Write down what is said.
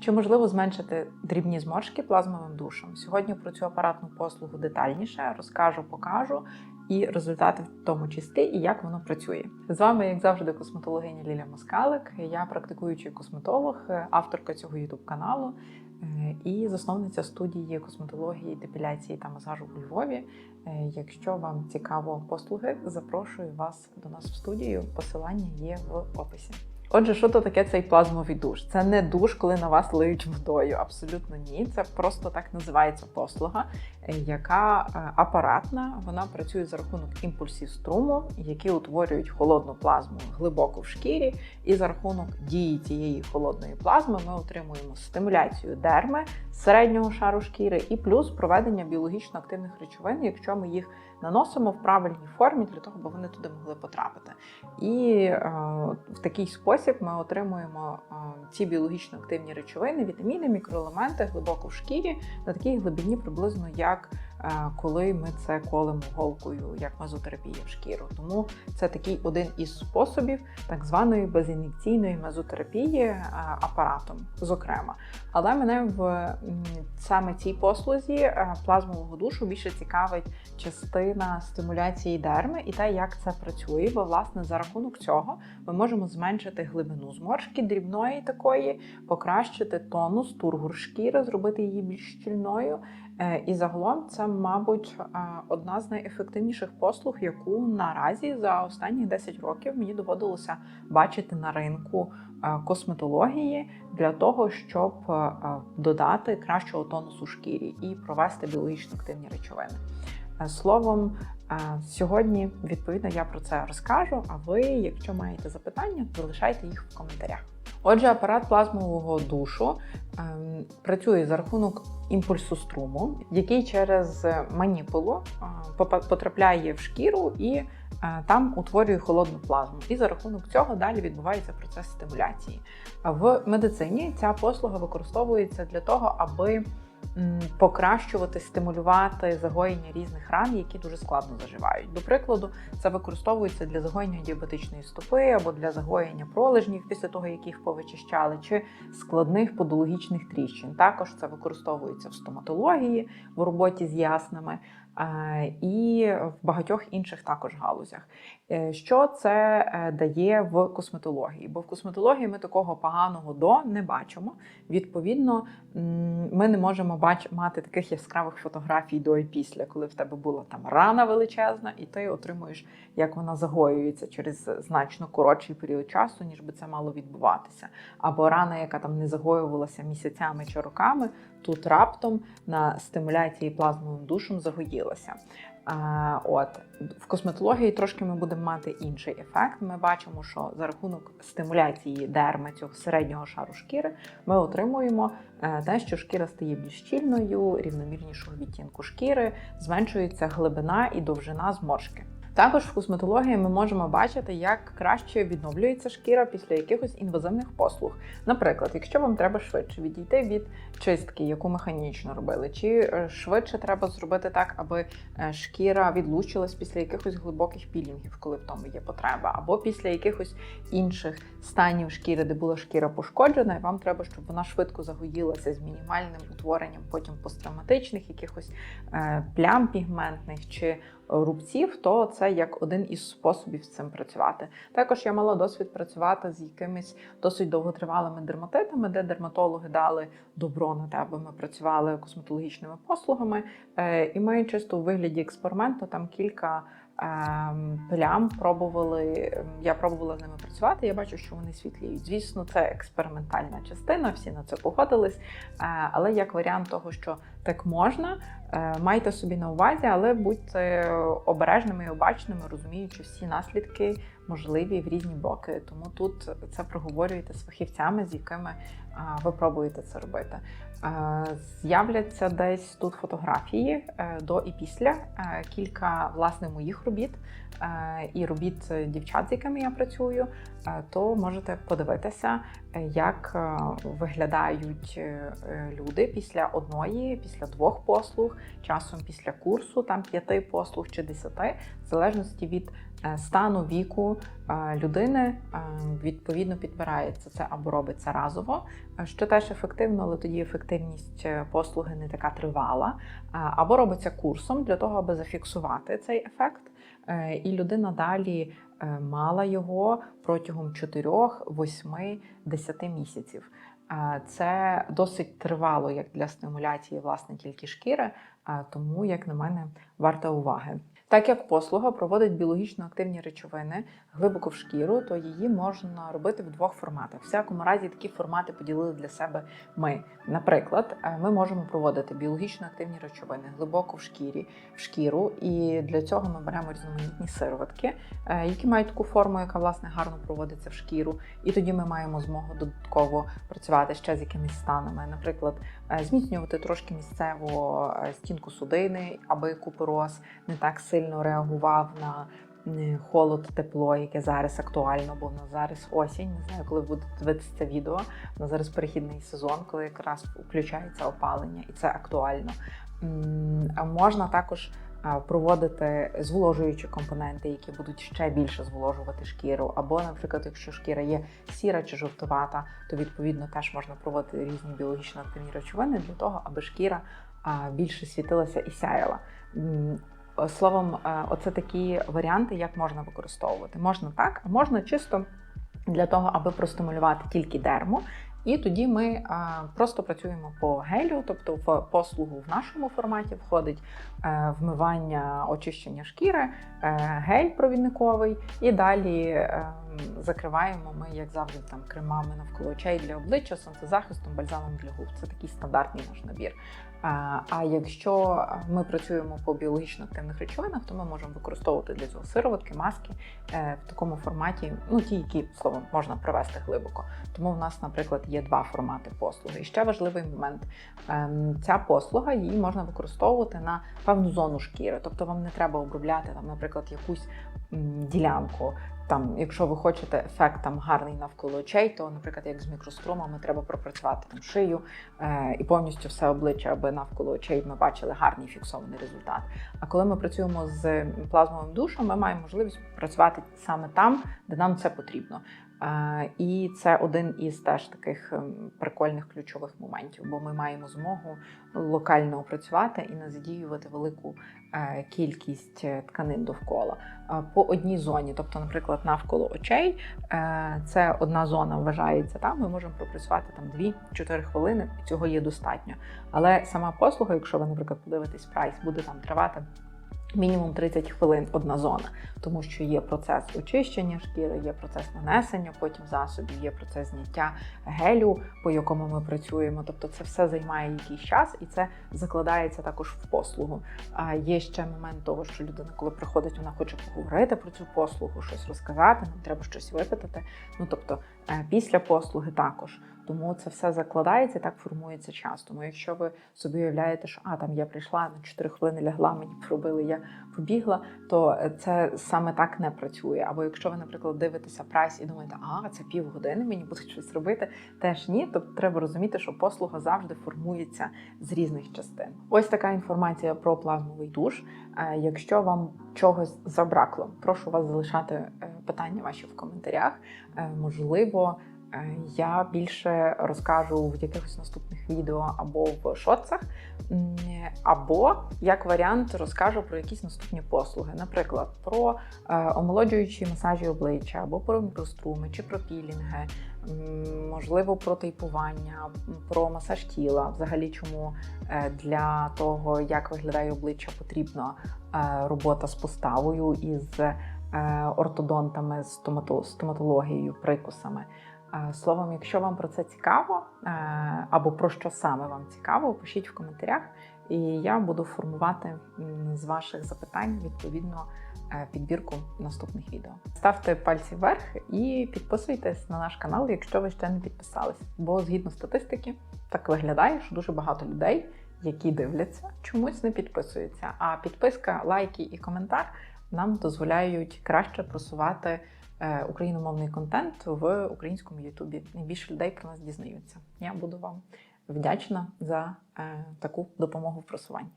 Чи можливо зменшити дрібні зморшки плазмовим душем? Сьогодні про цю апаратну послугу детальніше розкажу, покажу і результати в тому числі, і як воно працює. З вами, як завжди, косметологиня Ліля Москалик. Я практикуючий косметолог, авторка цього ютуб каналу е, і засновниця студії косметології, депіляції та масажу у Львові. Е, Якщо вам цікаво послуги, запрошую вас до нас в студію. Посилання є в описі. Отже, що то таке цей плазмовий душ? Це не душ, коли на вас лиють водою. Абсолютно ні. Це просто так називається послуга, е, яка е, апаратна. Вона працює за рахунок імпульсів струму, які утворюють холодну плазму глибоко в шкірі. І за рахунок дії цієї холодної плазми ми отримуємо стимуляцію дерми середнього шару шкіри і плюс проведення біологічно активних речовин, якщо ми їх наносимо в правильній формі для того, аби вони туди могли потрапити. І е, в такий спосіб ми отримуємо е, ці біологічно активні речовини, вітаміни, мікроелементи глибоко в шкірі на такій глибині, приблизно як коли ми це колемо голкою, як мезотерапія в шкіру. Тому це такий один із способів так званої безін'єкційної мезотерапії е, апаратом, зокрема. Але мене в саме цій послузі е, плазмового душу більше цікавить частина стимуляції дерми і те, як це працює. Бо, власне, за рахунок цього ми можемо зменшити глибину зморшки дрібної такої, покращити тонус, тургур шкіри, зробити її більш щільною. Е, І загалом це, мабуть, е, одна з найефективніших послуг, яку наразі за останні 10 років мені доводилося бачити на ринку е, косметології для того, щоб е, додати кращого тонусу шкірі і провести біологічно активні речовини. Словом, сьогодні відповідно я про це розкажу. А ви, якщо маєте запитання, залишайте їх в коментарях. Отже, апарат плазмового душу ем, працює за рахунок імпульсу струму, який через маніпулу е, попа- потрапляє в шкіру і е, там утворює холодну плазму. І за рахунок цього далі відбувається процес стимуляції. В медицині ця послуга використовується для того, аби покращувати, стимулювати загоєння різних ран, які дуже складно заживають. До прикладу, це використовується для загоєння діабетичної стопи або для загоєння пролежнів після того, як їх повичищали, чи складних подологічних тріщин. Також це використовується в стоматології, в роботі з яснами. Е, І в багатьох інших також галузях. Е, Що це е, дає в косметології? Бо в косметології ми такого поганого до не бачимо. Відповідно, ми не можемо бач- мати таких яскравих фотографій до і після, коли в тебе була там рана величезна, і ти отримуєш, як вона загоюється через значно коротший період часу, ніж би це мало відбуватися. Або рана, яка там не загоювалася місяцями чи роками, тут раптом на стимуляції плазмовим душем загоїлася. А, От в косметології трошки ми будемо мати інший ефект. Ми бачимо, що за рахунок стимуляції дерми цього середнього шару шкіри ми отримуємо е, те, що шкіра стає більш щільною, рівномірнішого відтінку шкіри, зменшується глибина і довжина зморшки. Також в косметології ми можемо бачити, як краще відновлюється шкіра після якихось інвазивних послуг. Наприклад, якщо вам треба швидше відійти від чистки, яку механічно робили, чи е, швидше треба зробити так, аби е, шкіра відлучилась після якихось глибоких пілінгів, коли в тому є потреба, або після якихось інших станів шкіри, де була шкіра пошкоджена, і вам треба, щоб вона швидко загоїлася з мінімальним утворенням потім посттравматичних якихось е, плям пігментних чи рубців, то це як один із способів з цим працювати. Також я мала досвід працювати з якимись досить довготривалими дерматитами, де дерматологи дали добро на те, аби ми працювали косметологічними послугами. Е, І ми чисто у вигляді експерименту там кілька. Ем, Плям пробували, ем, я пробувала з ними працювати. Я бачу, що вони світліють. Звісно, це експериментальна частина, всі на це погодились. Е, Але як варіант того, що так можна, е, майте собі на увазі, але будьте обережними і обачними, розуміючи всі наслідки можливі в різні боки. Тому тут це проговорюєте з фахівцями, з якими ви пробуєте це робити. Е, З'являться десь тут фотографії е, до і після, е, кілька власне моїх робіт і робіт дівчат, з якими я працюю. То можете подивитися. як виглядають люди після одної, після двох послуг, часом після курсу, там п'яти послуг чи десяти, в залежності від стану віку е, людини, е, відповідно підбирається це або робиться разово, е, що теж ефективно, але тоді ефективність е, послуги не така тривала, е, або робиться курсом для того, аби зафіксувати цей ефект, е, і людина далі е, мала його протягом 4, 8, 10 місяців. Е, Це досить тривало як для стимуляції власне тільки шкіри, е, тому, як на мене, варта уваги. Так як послуга проводить біологічно активні речовини глибоко в шкіру, то її можна робити в двох форматах. В всякому разі, такі формати поділили для себе ми. Наприклад, е, ми можемо проводити біологічно активні речовини глибоко в шкірі, в шкіру, і для цього ми беремо різноманітні сироватки, е, які мають таку форму, яка власне гарно проводиться в шкіру. І тоді ми маємо змогу додатково працювати ще з якимись станами, наприклад, зміцнювати трошки місцеву е, стінку судини, аби купероз не так сильно реагував на е, холод, тепло, яке зараз актуально, бо в нас зараз осінь. Не знаю, коли буде дивитися відео. На зараз перехідний сезон, коли якраз включається опалення, і це актуально. Можна також проводити зволожуючі компоненти, які будуть ще більше зволожувати шкіру. Або, наприклад, якщо шкіра є сіра чи жовтувата, то відповідно теж можна проводити різні біологічно активні речовини для того, аби шкіра більше світилася і сяяла. Словом, е, оце такі варіанти, як можна використовувати. Можна так, а можна чисто для того, аби простимулювати тільки дерму. І тоді ми а, просто працюємо по гелю, тобто в послугу в нашому форматі входить е, вмивання, очищення шкіри, е, гель провідниковий, і далі е, закриваємо ми, як завжди, там кремами навколо очей для обличчя, сонцезахистом, бальзамом для губ. Це такий стандартний наш набір. А, якщо ми працюємо по біологічно активних речовинах, то ми можемо використовувати для цього сироватки, маски е, в такому форматі, ну ті, які словом можна провести глибоко. Тому в нас, наприклад, є два формати послуги. І ще важливий момент: ем, ця послуга її можна використовувати на певну зону шкіри. Тобто вам не треба обробляти там, наприклад, якусь ділянку. Там, якщо ви хочете ефект там гарний навколо очей, то, наприклад, як з мікрострумами, треба пропрацювати там шию е, і повністю все обличчя, аби навколо очей ми бачили гарний фіксований результат. А коли ми працюємо з плазмовим душем, ми маємо можливість працювати саме там, де нам це потрібно. І це один із теж таких ем, прикольних ключових моментів, бо ми маємо змогу локально опрацювати і не задіювати велику е, кількість е, тканин довкола по одній зоні. Тобто, наприклад, навколо очей е, це одна зона вважається. Там ми можемо пропрацювати там 2-4 хвилини, і цього є достатньо. Але сама послуга, якщо ви, наприклад, подивитесь прайс, буде там тривати. Мінімум 30 хвилин одна зона, тому що є процес очищення шкіри, є процес нанесення потім засобів, є процес зняття гелю, по якому ми працюємо. Тобто це все займає якийсь час, і це закладається також в послугу. А є ще момент того, що людина, коли приходить, вона хоче поговорити про цю послугу, щось розказати, нам треба щось випитати. Ну тобто після послуги також. Тому це все закладається так формується час. Тому якщо ви собі уявляєте, що а там я прийшла на 4 хвилини лягла, мені пробили, я побігла, то це саме так не працює. Або якщо ви, наприклад, дивитеся прайс і думаєте, а це півгодини, мені будуть щось робити, теж ні. Тобто треба розуміти, що послуга завжди формується з різних частин. Ось така інформація про плазмовий душ. Е, Якщо вам чогось забракло, прошу вас залишати е, питання ваші в коментарях. Е, Можливо. Е, Я більше розкажу в якихось наступних відео або в шоцах, або як варіант розкажу про якісь наступні послуги, наприклад, про е, омолоджуючі масажі обличчя, або про мікроструми, чи про пілінги, можливо, про тейпування, про масаж тіла. Взагалі, чому е, для того, як виглядає обличчя, потрібна робота з поставою е, ортодонтами, стомато- стоматологією, прикусами. Е, Словом, якщо вам про це цікаво, е, або про що саме вам цікаво, пишіть в коментарях, і я буду формувати з ваших запитань відповідно е, підбірку наступних відео. Ставте пальці вверх і підписуйтесь на наш канал, якщо ви ще не підписались. Бо згідно статистики, так виглядає, що дуже багато людей, які дивляться, чомусь не підписуються. А підписка, лайки і коментар нам дозволяють краще просувати е, україномовний контент в українському Ютубі. Найбільше людей про нас дізнаються. Я буду вам вдячна за е, таку допомогу в просуванні.